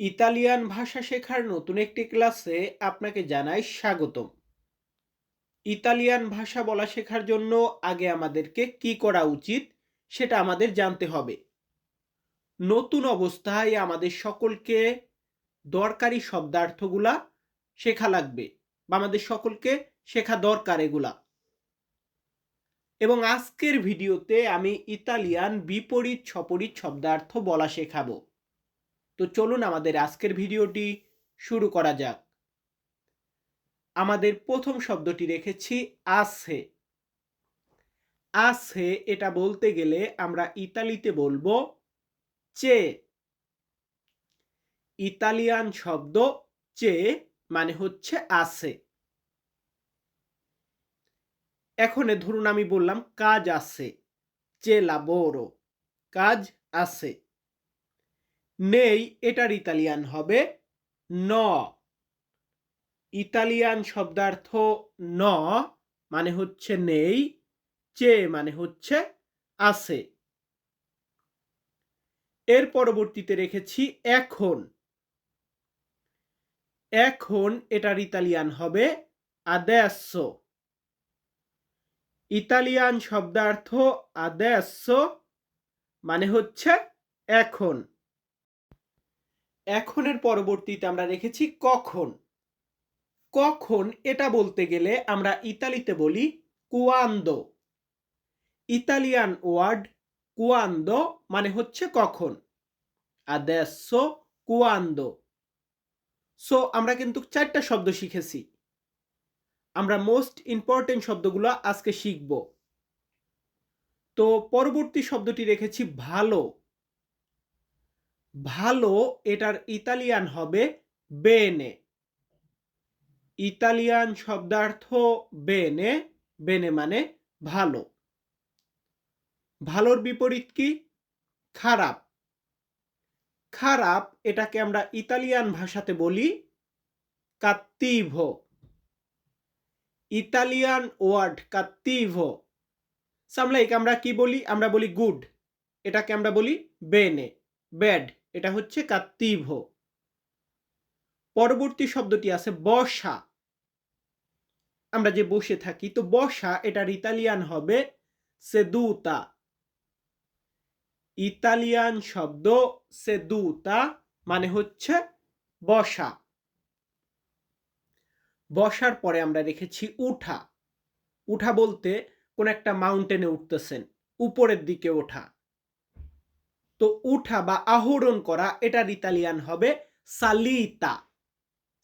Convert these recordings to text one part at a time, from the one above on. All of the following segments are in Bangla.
ইতালিয়ান ভাষা শেখার নতুন একটি ক্লাসে আপনাকে জানাই স্বাগতম। ইতালিয়ান ভাষা বলা শেখার জন্য আগে আমাদেরকে কি করা উচিত সেটা আমাদের জানতে হবে। নতুন অবস্থায় আমাদের সকলকে দরকারি শব্দার্থগুলা শেখা লাগবে বা আমাদের সকলকে শেখা দরকার এগুলা। এবং আজকের ভিডিওতে আমি ইতালিয়ান বিপরীত সপরীত শব্দার্থ বলা শেখাবো। তো চলুন আমাদের আজকের ভিডিওটি শুরু করা যাক। আমাদের প্রথম শব্দটি রেখেছি আসে। আছে এটা বলতে গেলে আমরা ইতালিতে বলব চে। ইতালিয়ান শব্দ চে মানে হচ্ছে আসে। এখন ধরুন আমি বললাম কাজ আছে চে লাবোরো কাজ আছে নেই, এটার ইতালিয়ান হবে ন। ইতালিয়ান শব্দার্থ ন মানে হচ্ছে নেই, চে মানে হচ্ছে আছে। এর পরবর্তীতে রেখেছি এখন। এখন এটার ইতালিয়ান হবে আদেশ ইতালিয়ান শব্দার্থ আদেশ মানে হচ্ছে এখন। এখনের পরবর্তীতে আমরা রেখেছি কখন। কখন এটা বলতে গেলে আমরা ইতালিতে বলি কুয়ান্দো। ইতালিয়ান ওয়ার্ড কুয়ান্দো মানে হচ্ছে কখন। আদেসো কুয়ান্দো। সো আমরা কিন্তু চারটা শব্দ শিখেছি। আমরা মোস্ট ইম্পর্টেন্ট শব্দগুলো আজকে শিখব। তো পরবর্তী শব্দটি রেখেছি ভালো। ভালো এটার ইতালিয়ান হবে বেনে। ইতালিয়ান শব্দার্থ বেনে বেনে মানে ভালো। ভালোর বিপরীত কি? খারাপ। খারাপ এটাকে আমরা ইতালিয়ান ভাষাতে বলি কাত্তিভো। Italian word কাত্তিভো। সামলাইক, আমরা কি বলি? আমরা বলি গুড। এটাকে আমরা বলি বেনে, ব্যাড। এটা হচ্ছে কাত্তিভো। পরবর্তী শব্দটি আছে বসা। আমরা যে বসে থাকি, তো বসা এটার ইতালিয়ান হবে সেদুতা। ইতালিয়ান শব্দ সেদুতা মানে হচ্ছে বসা। বসার পরে আমরা রেখেছি উঠা। উঠা বলতে কোন একটা মাউন্টেনে উঠতেছেন, উপরের দিকে ওঠা। তো উঠা বা আহরণ করা এটার ইতালিয়ান হবে সালিতা।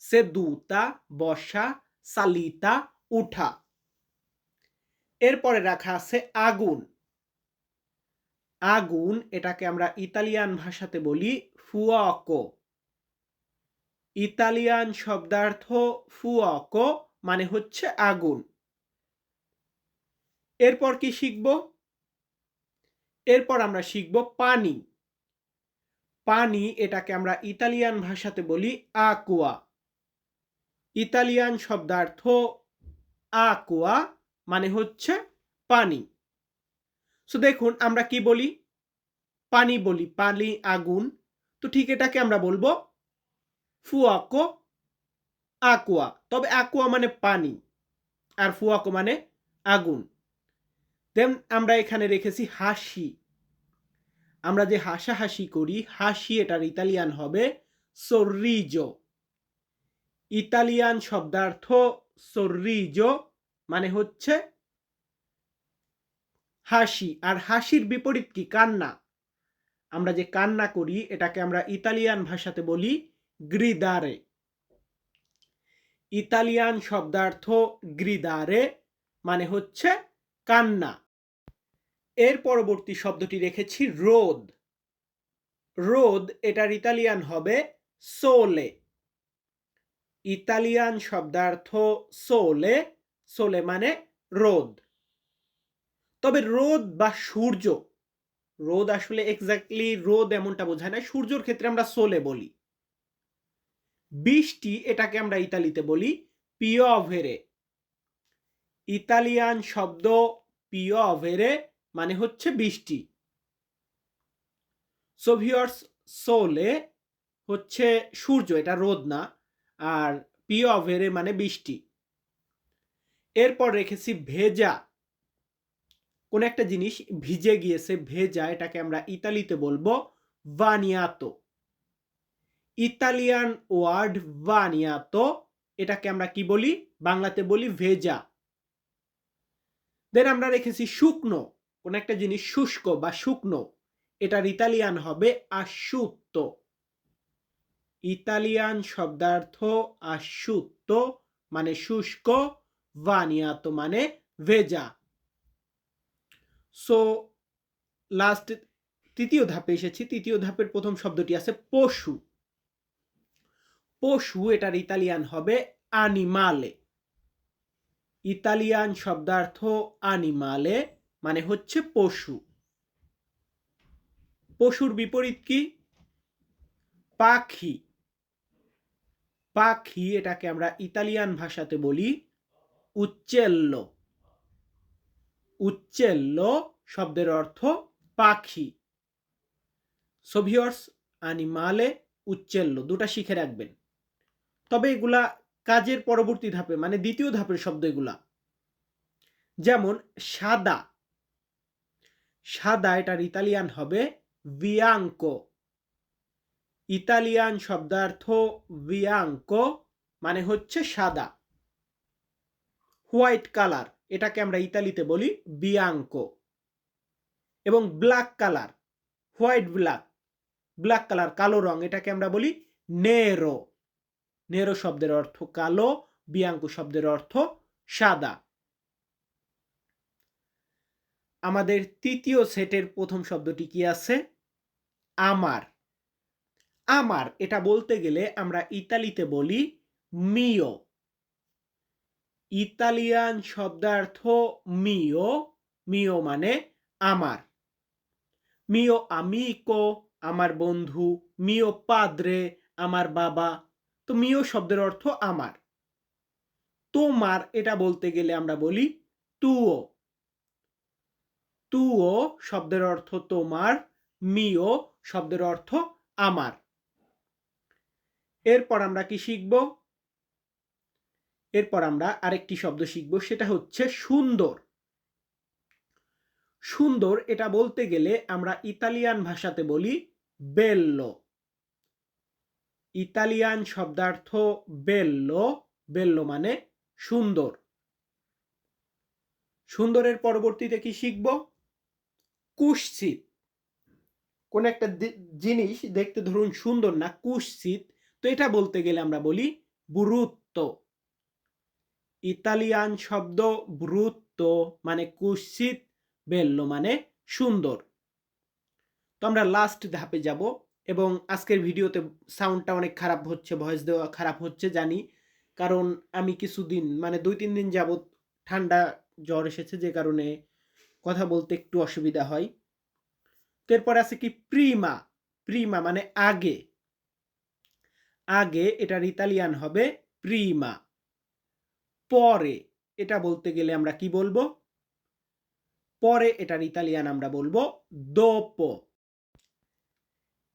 সেদুতা বসা, সালিতা, উঠা। এরপরে রাখা আছে আগুন। আগুন, এটাকে আমরা ইতালিয়ান ভাষাতে বলি ফুয়াকো। ইতালিয়ান শব্দার্থ ফুয়াকো মানে হচ্ছে আগুন। এরপর কি শিখব? এরপর আমরা শিখব পানি। পানি এটাকে আমরা ইতালিয়ান ভাষাতে বলি আকুয়া। ইতালিয়ান শব্দার্থ আকুয়া মানে হচ্ছে পানি। সো দেখুন আমরা কি বলি? পানি বলি, পানি আগুন। তো ঠিক এটাকে আমরা বলব ফুয়াকো আকুয়া। তবে আকুয়া মানে পানি, আর ফুয়াকো মানে আগুন। দেন আমরা এখানে রেখেছি হাসি। আমরা যে হাসাহাসি করি, হাসি এটার ইতালিয়ান হবে সর্রিজো ইতালিয়ান শব্দার্থ সর্রিজো মানে হচ্ছে হাসি। আর হাসির বিপরীত কি? কান্না। আমরা যে কান্না করি, এটাকে আমরা ইতালিয়ান ভাষাতে বলি গ্রিদারে ইতালিয়ান শব্দার্থ গ্রিদারে মানে হচ্ছে কান্না। এর পরবর্তী শব্দটি রেখেছি রোদ। রোদ এটার ইতালিয়ান হবে সোলে ইতালিয়ান শব্দার্থ সোলে সোলে মানে রোদ। তবে রোদ বা সূর্য, রোদ আসলে এক্স্যাক্টলি রোদ এমনটা বোঝায় না, সূর্যর ক্ষেত্রে আমরা সোলে বলি। বৃষ্টি এটাকে আমরা ইতালিতে বলি পিওভেরে। ইতালিয়ান শব্দ পিওভেরে মানে হচ্ছে বৃষ্টি। সোভিয়র্স সোলে হচ্ছে সূর্য, এটা রোদ না, আর পিওভেরে মানে বৃষ্টি। এরপর রেখেছি ভেজা। কোন একটা জিনিস ভিজে গিয়েছে, ভেজা, এটাকে আমরা ইতালিতে বলব ভানিয়াতো ইতালিয়ান ওয়ার্ড ভানিয়াতো এটাকে আমরা কি বলি? বাংলাতে বলি ভেজা। দেন আমরা রেখেছি শুকনো। কোন একটা জিনিস শুষ্ক বা শুকনো, এটার ইতালিয়ান হবে আশুত্ত। ইতালিয়ান শব্দার্থ আশুত্ত মানে শুষ্ক, ভানিয়াতো মানে ভেজা। সো লাস্ট তৃতীয় ধাপে এসেছি, তৃতীয় ধাপের প্রথম শব্দটি আছে পশু। পশু, এটার ইতালিয়ান হবে আনিমালে ইতালিয়ান শব্দার্থ আনিমালে মানে হচ্ছে পশু। পশুর বিপরীত কি? পাখি। পাখি এটাকে আমরা ইতালিয়ান ভাষাতে বলি উচ্চেল্ল। উচ্চেল্ল শব্দের অর্থ পাখি। সোভিয়র্স আনিমালে উচ্চেল্ল, দুটা শিখে রাখবেন। তবে এগুলা কাজের পরবর্তী ধাপে মানে দ্বিতীয় ধাপের শব্দ এগুলা। যেমন সাদা। সাদা, এটার ইতালিয়ান হবে ভিয়াঙ্কো ইতালিয়ান শব্দার্থ ভিয়াঙ্কো মানে হচ্ছে সাদা। হোয়াইট কালার এটাকে আমরা ইতালিতে বলি বিয়াঙ্কো এবং black colour white black black colour কালো রং, এটাকে আমরা বলি নেরো নেরো শব্দের অর্থ কালো বিয়াঙ্কো শব্দের অর্থ সাদা। আমাদের তৃতীয় সেটের প্রথম শব্দটি কি আছে? আমার। আমার, এটা বলতে গেলে আমরা ইতালিতে বলি মিও ইতালিয়ান শব্দার্থ মিও মিও মানে আমার। মিও আমিকো আমার বন্ধু। মিও পাদ্রে আমার বাবা। তো মিও শব্দের অর্থ আমার। তোমার, এটা বলতে গেলে আমরা বলি তুও তুও শব্দের অর্থ তোমার, মিও শব্দের অর্থ আমার। এরপর আমরা কি শিখব? এরপর আমরা আরেকটি শব্দ শিখব, সেটা হচ্ছে সুন্দর। সুন্দর, এটা বলতে গেলে আমরা ইতালিয়ান ভাষাতে বলি বেল্লো। ইতালিয়ান শব্দার্থ বেল্লো বেল্লো মানে সুন্দর। সুন্দরের পরবর্তীতে কি শিখব? কুৎসিত কোন একটা জিনিস দেখতে ধরুন সুন্দর না কুৎসিত তো এটা বলতে গেলে আমরা বলি বুরুত্ব। ইতালিয়ান শব্দ ব্রুত্ব মানে কুৎসিত বেল্লো মানে সুন্দর। তো আমরা লাস্ট ধাপে যাব এবং আজকের ভিডিওতে সাউন্ডটা অনেক খারাপ হচ্ছে ভয়েস দেওয়া খারাপ হচ্ছে, জানি। কারণ আমি কিছুদিন মানে দুই তিন দিন যাবৎ ঠান্ডা জ্বর এসেছে যে কারণে কথা বলতে একটু অসুবিধা হয়। তো আছে কি প্রিমা। প্রিমা মানে আগে। আগে এটার ইতালিয়ান হবে প্রিমা। পরে এটা বলতে গেলে আমরা কি বলব? পরে এটার ইতালিয়ান আমরা বলব দোপো।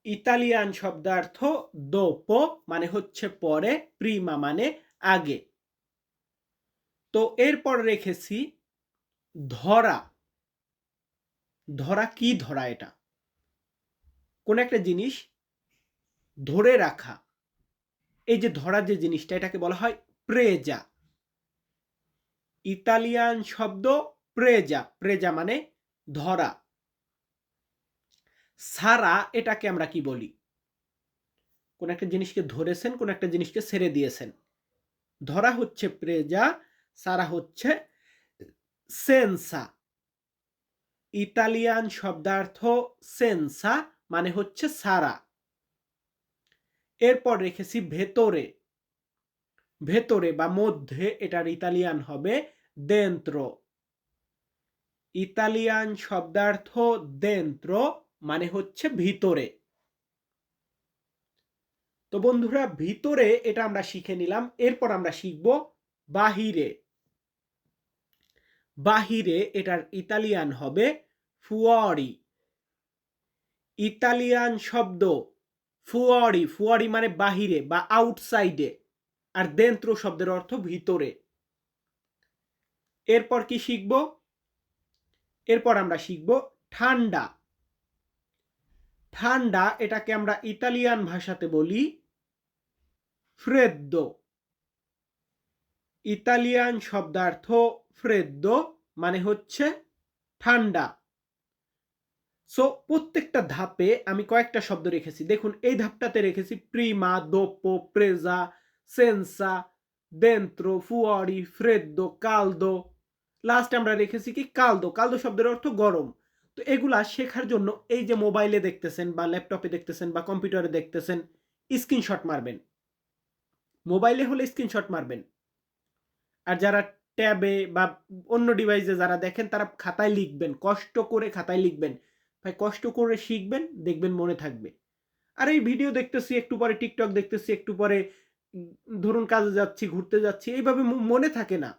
ইতালিয়ান শব্দার্থ দোপো মানে হচ্ছে পরে, প্রিমা মানে আগে। তো এরপর রেখেছি ধরা। ধরা কি ধরা এটা? কোন একটা জিনিস ধরে রাখা। এই যে ধরা যে জিনিসটা, এটাকে বলা হয় প্রেজা। ইতালিয়ান শব্দ প্রেজা। প্রেজা মানে ধরা। সারা এটাকে আমরা কি বলি? কোন একটা জিনিসকে ধরেছেন, কোন একটা জিনিসকে ছেড়ে দিয়েছেন। ধরা হচ্ছে প্রেজা, সারা হচ্ছে সেন্সা। ইতালিয়ান শব্দার্থ সেন্সা মানে হচ্ছে সারা। এরপর রেখেছি ভেতরে। ভেতরে বা মধ্যে এটার ইতালিয়ান হবে দেন্ত্র ইতালিয়ান শব্দার্থ দেন্ত্র মানে হচ্ছে ভিতরে। তো বন্ধুরা, ভিতরে এটা আমরা শিখে নিলাম, এরপর আমরা শিখব বাহিরে। বাহিরে এটার ইতালিয়ান হবে ফুয়ারি। ইতালিয়ান শব্দ ফুয়ারি ফুয়ারি মানে বাহিরে বা আউটসাইডে আর দেন্ত্র শব্দের অর্থ ভিতরে। এরপর কি শিখব? এরপর আমরা শিখব ঠান্ডা। ঠান্ডা এটাকে আমরা ইতালিয়ান ভাষাতে বলি ফ্রেদ্দো ইতালিয়ান শব্দার্থ ফ্রেদ্দো মানে হচ্ছে ঠান্ডা। সো প্রত্যেকটা ধাপে আমি কয়েকটা শব্দ রেখেছি। দেখুন, এই ধাপটাতে রেখেছি প্রিমা দোপো প্রেজা সেন্সা দেন্ত্র ফুয়ারি ফ্রেদ্দো কালদো লাস্ট আমরা রেখেছি কি? কালদো কালদো শব্দের অর্থ গরম। তো এগুলা শেখার জন্য এই যে মোবাইলে দেখতেছেন বা ল্যাপটপে দেখতেছেন বা কম্পিউটারে দেখতেছেন স্ক্রিনশট মারবেন। মোবাইলে হলে স্ক্রিনশট মারবেন। আর যারা ট্যাবে বা অন্য ডিভাইসে যারা দেখেন, তারা খাতায় লিখবেন, কষ্ট করে খাতায় লিখবেন। ভাই, কষ্ট করে শিখবেন, দেখবেন মনে থাকবে। আর এই ভিডিও দেখতেছি, একটু পরে টিকটক দেখতেছি, একটু পরে ধরুন কাজে যাচ্ছি, ঘুরতে যাচ্ছি, এইভাবে মনে থাকে না।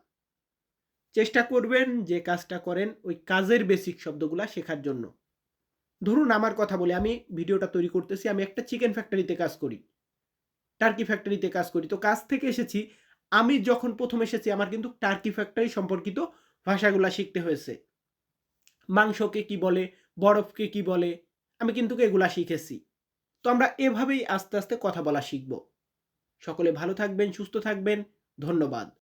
চেষ্টা করবেন যে কাজটা করেন ওই কাজের বেসিক শব্দগুলা শেখার জন্য। ধরুন আমার কথা বলে, আমি ভিডিওটা তৈরি করতেছি, আমি একটা চিকেন ফ্যাক্টরিতে কাজ করি। টার্কি ফ্যাক্টরিতে কাজ করি। তো কাজ থেকে এসেছি আমি যখন প্রথম এসেছি, আমার কিন্তু টার্কি ফ্যাক্টরি সম্পর্কিত ভাষাগুলো শিখতে হয়েছে। মাংসকে কি বলে, বরফকে কি বলে, আমি কিন্তু এগুলা শিখেছি। তো আমরা এভাবেই আস্তে আস্তে কথা বলা শিখব। সকলে ভালো থাকবেন, সুস্থ থাকবেন, ধন্যবাদ।